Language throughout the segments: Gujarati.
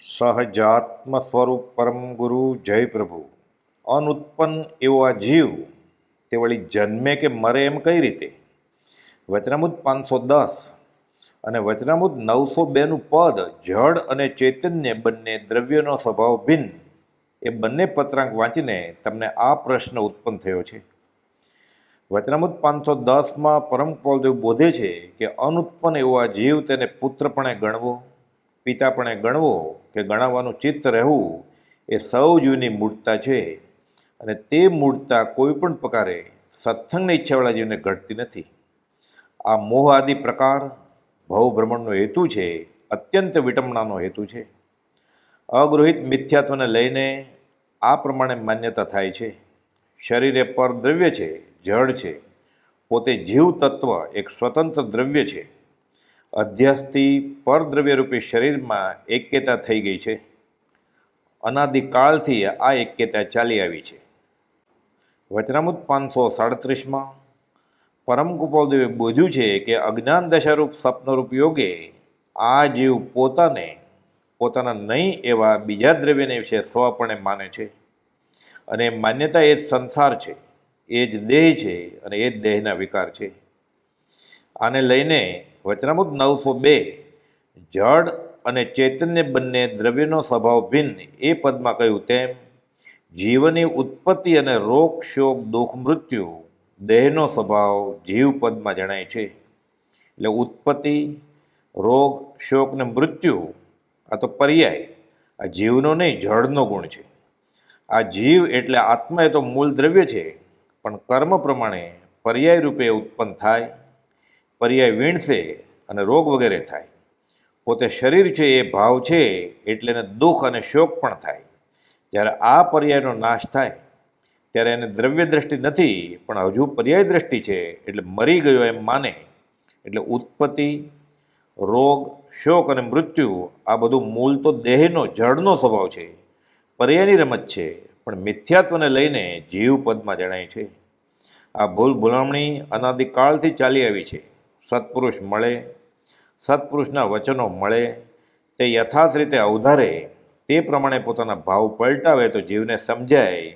સહજાત્મ સ્વરૂપ પરમ ગુરુ, જય પ્રભુ. અનુત્પન્ન એવો આ જીવ, તે વળી જન્મે કે મરે એમ કઈ રીતે? વચનામુદ પાંચસો દસ અને વચનામુદ નવસો બેનું પદ, જળ અને ચૈતન્ય બંને દ્રવ્યનો સ્વભાવ ભિન્ન, એ બંને પત્રાંક વાંચીને તમને આ પ્રશ્ન ઉત્પન્ન થયો છે. વચનામુદ પાંચસો દસમાં પરમ પોલદેવ બોધે છે કે અનુત્પન્ન એવો આ જીવ તેને પુત્રપણે ગણવો. પિતાપણે ગણવો કે ગણાવવાનું ચિત્ત રહેવું એ સૌ જીવની મૂળતા છે. અને તે મૂળતા કોઈપણ પ્રકારે સત્સંગની ઈચ્છાવાળા જીવને ઘટતી નથી. આ મોહ આદિ પ્રકાર ભવભ્રમણનો હેતુ છે, અત્યંત વિટંબણાનો હેતુ છે. અગૃહિત મિથ્યાત્વને લઈને આ પ્રમાણે માન્યતા થાય છે. શરીરે પર દ્રવ્ય છે, જળ છે. પોતે જીવ તત્વ એક સ્વતંત્ર દ્રવ્ય છે. અધ્યાસથી પરદ્રવ્યરૂપી શરીરમાં એક્યતા થઈ ગઈ છે. અનાદિકાળથી આ એક્યતા ચાલી આવી છે. વચનામૃત પાંચસો સાડત્રીસમાં પરમ ગોપાલદેવે બોધ્યું છે કે અજ્ઞાન દશારૂપ સ્વપ્નરૂપ યોગે આ જીવ પોતાને, પોતાના નહીં એવા બીજા દ્રવ્યને વિશે સ્વપણે માને છે. અને માન્યતા એ જ સંસાર છે, એ જ દેહ છે અને એ જ દેહના વિકાર છે. આને લઈને વચનામૃત નવસો બે. જડ અને ચૈતન્ય બંને દ્રવ્યનો સ્વભાવ ભિન્ન. એ પદમાં કહ્યું તેમ, જીવની ઉત્પત્તિ અને રોગ, શોક, દુઃખ, મૃત્યુ દેહનો સ્વભાવ જીવ પદમાં જણાય છે. એટલે ઉત્પત્તિ, રોગ, શોક ને મૃત્યુ આ તો પર્યાય. આ જીવનો નહીં, જળનો ગુણ છે. આ જીવ એટલે આત્મા એ તો મૂળ દ્રવ્ય છે. પણ કર્મ પ્રમાણે પર્યાય રૂપે ઉત્પન્ન થાય. પર્યાય વીણશે અને રોગ વગેરે થાય. પોતે શરીર છે એ ભાવ છે એટલે એને દુઃખ અને શોક પણ થાય. જ્યારે આ પર્યાયનો નાશ થાય, ત્યારે એને દ્રવ્ય દ્રષ્ટિ નથી, પણ હજુ પર્યાય દ્રષ્ટિ છે એટલે મરી ગયો એમ માને. એટલે ઉત્પત્તિ, રોગ, શોક અને મૃત્યુ આ બધું મૂળ તો દેહનો, જળનો સ્વભાવ છે. પર્યાયની રમત છે, પણ મિથ્યાત્વને લઈને જીવ પદમાં જણાય છે. આ ભૂલ ભૂલામણી અનાદિકાળથી ચાલી આવી છે. સત્પુરુષ મળે, સત્પુરુષના વચનો મળે, તે યથાર્થ રીતે અવધારે, તે પ્રમાણે પોતાના ભાવ પલટાવે તો જીવને સમજાય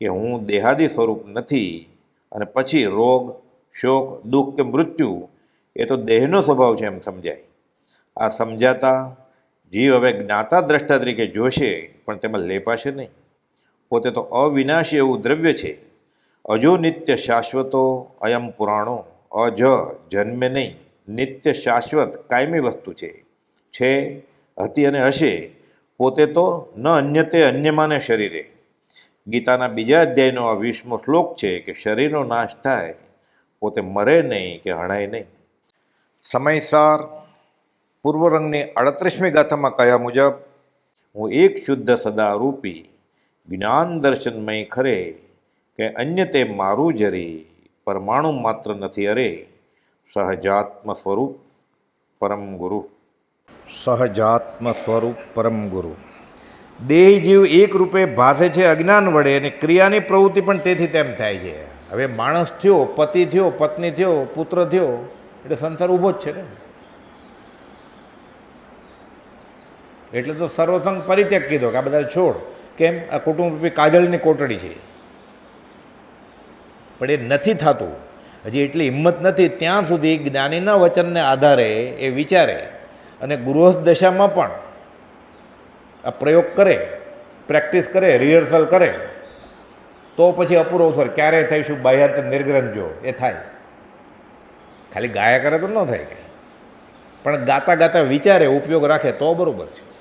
કે હું દેહાદી સ્વરૂપ નથી અને પછી રોગ, શોક, દુઃખ કે મૃત્યુ એ તો દેહનો સ્વભાવ છે એમ સમજાય. આ સમજાતા જીવ હવે જ્ઞાતા દ્રષ્ટા તરીકે જોશે, પણ તેમાં લેપાશે નહીં. પોતે તો અવિનાશી એવું દ્રવ્ય છે. અજો નિત્ય શાશ્વતો અયમ પુરાણો. અજ જન્મે નહીં. નિત્ય શાશ્વત કાયમી વસ્તુ છે. છે હતી અને હશે. પોતે તો ન અન્ય તે અન્યમાને શરીરે. ગીતાના બીજા અધ્યાયનો આ વીસમો શ્લોક છે કે શરીરનો નાશ થાય. પોતે મરે નહીં કે હણાય નહીં. સમયસાર પૂર્વરંગની અડત્રીસમી ગાથામાં કહ્યા મુજબ? હું એક શુદ્ધ સદા રૂપી જ્ઞાન દર્શનમય ખરે કે અન્ય તે મારું જરી. પરમાણુ માત્ર નથી, અરે સહજાત્મ સ્વરૂપ પરમ ગુરુ. સહજાત્મ સ્વરૂપ પરમ ગુરુ. દેહ જીવ એક રૂપે ભાસે છે અજ્ઞાન વડે અને ક્રિયાની પ્રવૃત્તિ પણ તેથી તેમ થાય છે. હવે માણસ થયો, પતિ થયો, પત્ની થયો, પુત્ર થયો, એટલે સંસાર ઊભો જ છે ને. એટલે તો સર્વસંગ પરિત્યાગ કીધો કે આ બધા છોડ. કેમ? આ કુટુંબ રૂપી કાજળની કોટડી છે. પણ એ નથી થતું. હજી એટલી હિંમત નથી, ત્યાં સુધી જ્ઞાનીના વચનને આધારે એ વિચારે અને ગૃહસ્થ દશામાં પણ આ પ્રયોગ કરે, પ્રેક્ટિસ કરે, રિહર્સલ કરે, તો પછી અપૂરો અવસર ક્યારે થઈશું બાહ્યાંત નિર્ગ્રંથ જો એ થાય. ખાલી ગાયા કરે તો ન થાય કંઈ પણ ગાતા ગાતા વિચારે, ઉપયોગ રાખે તો બરોબર છે.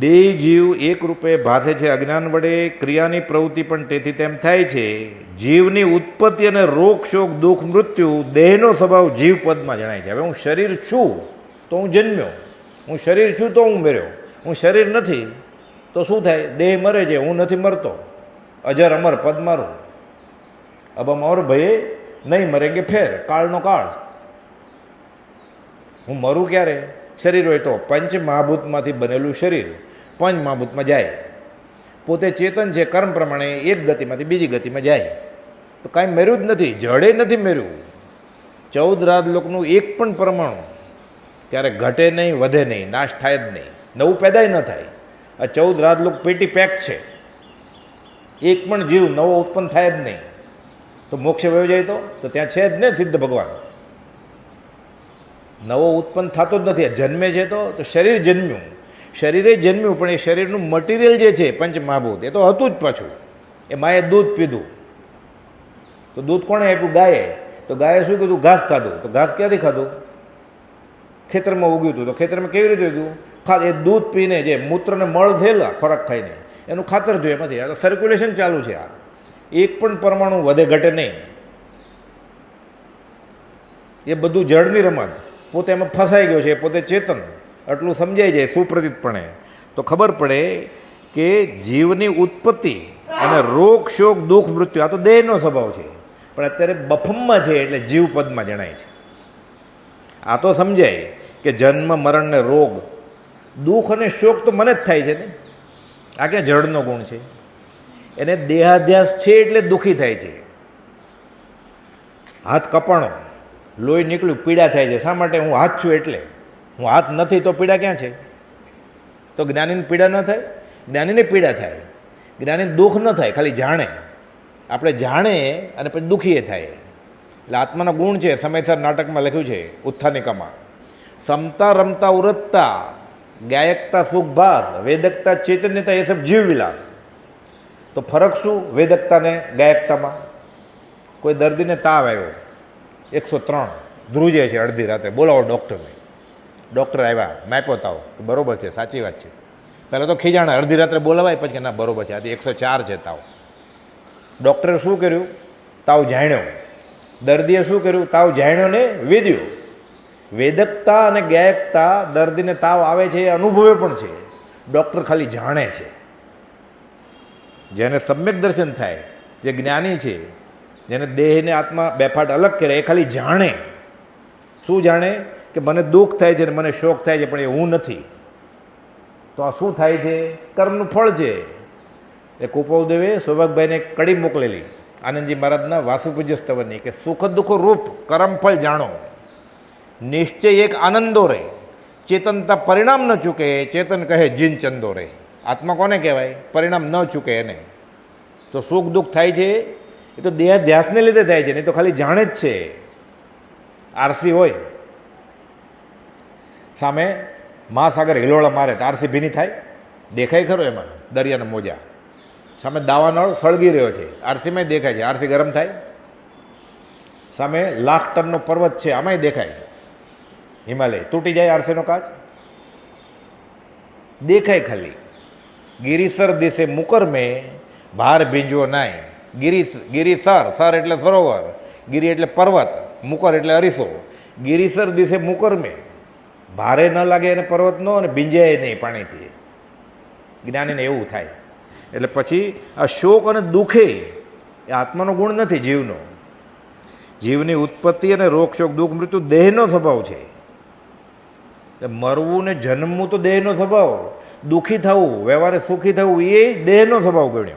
દેહ જીવ એક રૂપે ભાસે છે અજ્ઞાન વડે, ક્રિયાની પ્રવૃત્તિ પણ તેથી તેમ થાય છે. જીવની ઉત્પત્તિ અને રોગ, શોક, દુઃખ, મૃત્યુ દેહનો સ્વભાવ જીવ પદમાં જણાય છે. હવે હું શરીર છું તો હું જન્મ્યો. હું શરીર છું તો હું મર્યો. હું શરીર નથી તો શું થાય? દેહ મરે છે, હું નથી મરતો. અજર અમર પદ મારું. અબ અમર ભયે નહીં મરેંગે ફેર, કાળનો કાળ. હું મરું ક્યારે? શરીર હોય તો પંચ મહાભૂતમાંથી બનેલું શરીર પંચ મહાભૂતમાં જાય. પોતે ચેતન છે કર્મ પ્રમાણે એક ગતિમાંથી બીજી ગતિમાં જાય. તો કાંઈ મેર્યું જ નથી, જડે નથી મેર્યું. ચૌદ રાત લોકનું એક પણ પરમાણુ ત્યારે ઘટે નહીં, વધે નહીં, નાશ થાય જ નહીં. નવું પેદાય ન થાય. આ ચૌદ રાજલોક પેટી પેક છે. એક પણ જીવ નવો ઉત્પન્ન થાય જ નહીં. તો મોક્ષે વયો જાય તો ત્યાં છે જ ને સિદ્ધ ભગવાન. નવો ઉત્પન્ન થતો જ નથી. જન્મે છે તો તો શરીર જન્મ્યું. શરીરે જન્મ્યું, પણ એ શરીરનું મટીરિયલ જે છે, પંચમહાભૂત, એ તો હતું જ પાછું. એ માએ દૂધ પીધું. તો દૂધ કોણે આપ્યું? ગાયે. તો ગાયે શું કીધું? ઘાસ ખાધું. તો ઘાસ ક્યાંથી ખાધું? ખેતરમાં ઉગ્યું હતું. તો ખેતરમાં કેવી રીતે ઉગ્યું? ખા એ દૂધ પીને જે મૂત્રને મળ થયેલા, ખોરાક ખાઈને. એનું ખાતર થયું એમાંથી આ સર્ક્યુલેશન ચાલુ છે આ. એક પણ પરમાણુ વધે ઘટે નહીં. એ બધું જળની રમત. પોતે એમાં ફસાઈ ગયો છે, પોતે ચેતન, આટલું સમજાઈ જાય સુપ્રતિતપણે. તો ખબર પડે કે જીવની ઉત્પત્તિ અને રોગ, શોક, દુઃખ, મૃત્યુ, આ તો દેહનો સ્વભાવ છે. પણ અત્યારે બફમમાં છે એટલે જીવપદમાં જણાય છે. આ તો સમજાય કે જન્મ, મરણ ને રોગ, દુઃખ અને શોક તો મને જ થાય છે ને. આ ક્યાં જળનો ગુણ છે? એને દેહાધ્યાસ છે એટલે દુઃખી થાય છે. હાથ કપાણો લોહી નીકળ્યું, પીડા થાય છે. શા માટે હું હાથ છું એટલે? હું હાથ નથી તો પીડા ક્યાં છે? તો જ્ઞાનીને પીડા ન થાય? જ્ઞાનીને પીડા થાય. જ્ઞાનીને દુઃખ ન થાય, ખાલી જાણે. આપણે જાણે અને પછી દુઃખીએ થાય. એટલે આત્માનો ગુણ છે, સમયસર નાટકમાં લખ્યું છે ઉત્થાનિકામાં સમતા રમતા ઉરતતા ગાયકતા સુખભાસ વેદકતા ચૈતન્યતા એ સબ જીવ વિલાસ. તો ફરક શું? વેદકતાને ગાયકતામાં. કોઈ દર્દીને તાવ આવ્યો. એકસો ત્રણ. ધ્રુજે છે અડધી રાતે. બોલાવો ડૉક્ટરને. ડૉક્ટર આવ્યા, માપ્યો તાવ કે બરોબર છે, સાચી વાત છે. પહેલાં તો ખીજાણા, અડધી રાત્રે બોલાવાય, પછી કે ના, બરોબર છે. આજે એકસો ચાર છે તાવ. ડૉક્ટરે શું કર્યું? તાવ જાણ્યો. દર્દીએ શું કર્યું? તાવ જાણ્યો ને વેદ્યો. વેદકતા અને ગાયકતા દર્દીને તાવ આવે છે એ અનુભવે પણ છે. ડૉક્ટર ખાલી જાણે છે. જેને સમ્યક દર્શન થાય, જે જ્ઞાની છે જેને દેહને આત્મા બેફાટ અલગ કરે, એ ખાલી જાણે. શું જાણે? કે મને દુઃખ થાય છે ને મને શોક થાય છે, પણ એ હું નથી. તો આ શું થાય છે? કર્મનું ફળ છે. એ કુપવદેવે સૌભાગભાઈને કડી મોકલેલી. આનંદજી મહારાજના વાસુપૂજ્ય સ્તવનની કે સુખ દુઃખ રૂપ કર્મફળ જાણો. નિશ્ચય એક આનંદો રહે ચેતનતા પરિણામ ન ચૂકે, ચેતન કહે જીન ચંદો રહે આત્મા કોને કહેવાય? પરિણામ ન ચૂકે એને. તો સુખ દુઃખ થાય છે એ તો દેહ ધ્યાસને લીધે થાય છે, નહીં તો ખાલી જાણે જ છે. આરસી હોય. સામે મહાસાગર હિલોળા મારે તો આરસી ભીની થાય. દેખાય ખરો એમાં, દરિયાના મોજા. સામે દાવાનળ સળગી રહ્યો છે આરસીમાં દેખાય છે, આરસી ગરમ થાય. સામે લાખ ટનનો પર્વત છે, આમાંય દેખાય. હિમાલય, તૂટી જાય આરસીનો કાચ. દેખાય ખાલી. ગિરિસર દિશે મુકર મેં ભાર ભીંજવો નાય. ગિરી ગિરિસર સર એટલે સરોવર, ગિરી એટલે પર્વત, મુકર એટલે અરીસો. ગિરિસર દિશે મુકર મેં. ભારે ન લાગે એને પર્વતનો અને ભીંજાય નહીં પાણીથી. જ્ઞાનીને એવું થાય. એટલે પછી આ શોક અને દુઃખે એ આત્માનો ગુણ નથી જીવનો. જીવની ઉત્પત્તિ અને રોગ, શોક, દુઃખ, મૃત્યુ દેહનો સ્વભાવ છે. મરવું ને જન્મવું તો દેહનો સ્વભાવ. દુઃખી થવું, વ્યવહારે સુખી થવું, એ દેહનો સ્વભાવ ગણ્યો.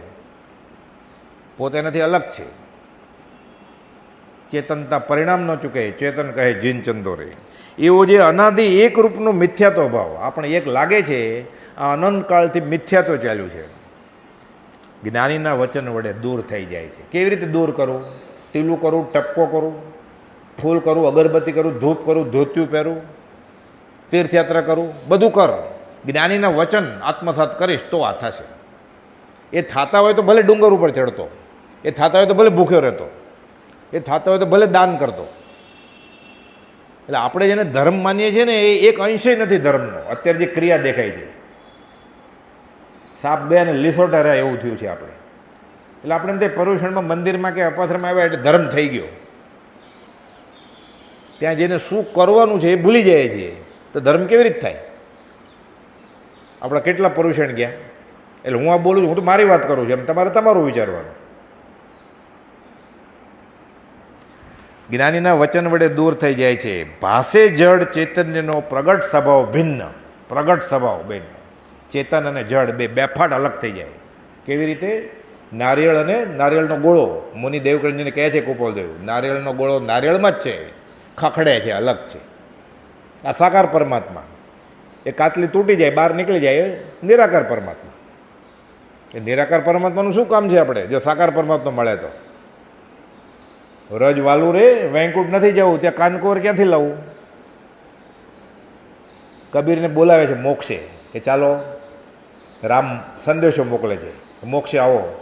પોતે એનાથી અલગ છે. ચેતનતા પરિણામ ન ચૂકે, ચેતન કહે જીનચંદો રે એવો જે અનાદિ એક રૂપનો મિથ્યાતો ભાવ આપણે એક લાગે છે, આ અનંતકાળથી મિથ્યાતો ચાલ્યું છે. જ્ઞાનીના વચન વડે દૂર થઈ જાય છે. કેવી રીતે દૂર કરવું ટીલું કરું, ટપકો કરું, ફૂલ કરું, અગરબત્તી કરું, ધૂપ કરું, ધોત્યું પહેરું, તીર્થયાત્રા કરું, બધું કર. જ્ઞાનીના વચન આત્મસાત કરીશ તો આ થશે. એ થતા હોય તો ભલે ડુંગર ઉપર ચડતો. એ થતા હોય તો ભલે ભૂખ્યો રહેતો. એ થતા હોય તો ભલે દાન કરતો. એટલે આપણે જેને ધર્મ માનીએ છીએ ને, એ એક અંશે નથી ધર્મનો. અત્યારે જે ક્રિયા દેખાય છે. સાપ બે અને લીસોટા રહ્યા એવું થયું છે આપણે. એટલે આપણે તે પર્યુષણમાં મંદિરમાં કે અપાથરમાં આવ્યા એટલે ધર્મ થઈ ગયો. ત્યાં જઈને શું કરવાનું છે એ ભૂલી જાય છીએ. તો ધર્મ કેવી રીતે થાય? આપણા કેટલા પર્યુષણ ગયા? એટલે હું આ બોલું છું, હું તો મારી વાત કરું છું, એમ તમારે તમારું વિચારવાનું. જ્ઞાનીના વચન વડે દૂર થઈ જાય છે. ભાષે જડ ચૈતન્યનો પ્રગટ સ્વભાવ ભિન્ન, પ્રગટ સ્વભાવ બેન. ચેતન અને જડ બે બેફાટ અલગ થઈ જાય. કેવી રીતે? નારિયેળ અને નારિયેળનો ગોળો. મુનિ દેવકરણજીને કહે છે કુપોલદેવ, નારિયેળનો ગોળો નારિયેળમાં જ છે. ખખડે છે, અલગ છે. આ સાકાર પરમાત્મા. એ કાતલી તૂટી જાય, બહાર નીકળી જાય નિરાકાર પરમાત્મા. એ નિરાકાર પરમાત્માનું શું કામ છે આપણે? જો સાકાર પરમાત્મા મળે તો. રજ વાલું રે, વેંકુટ નથી જવું, ત્યાં કાનકોર ક્યાંથી લાવું? કબીરને બોલાવે છે મોક્ષે કે ચાલો રામ સંદેશો મોકલે છે. મોક્ષે આવો.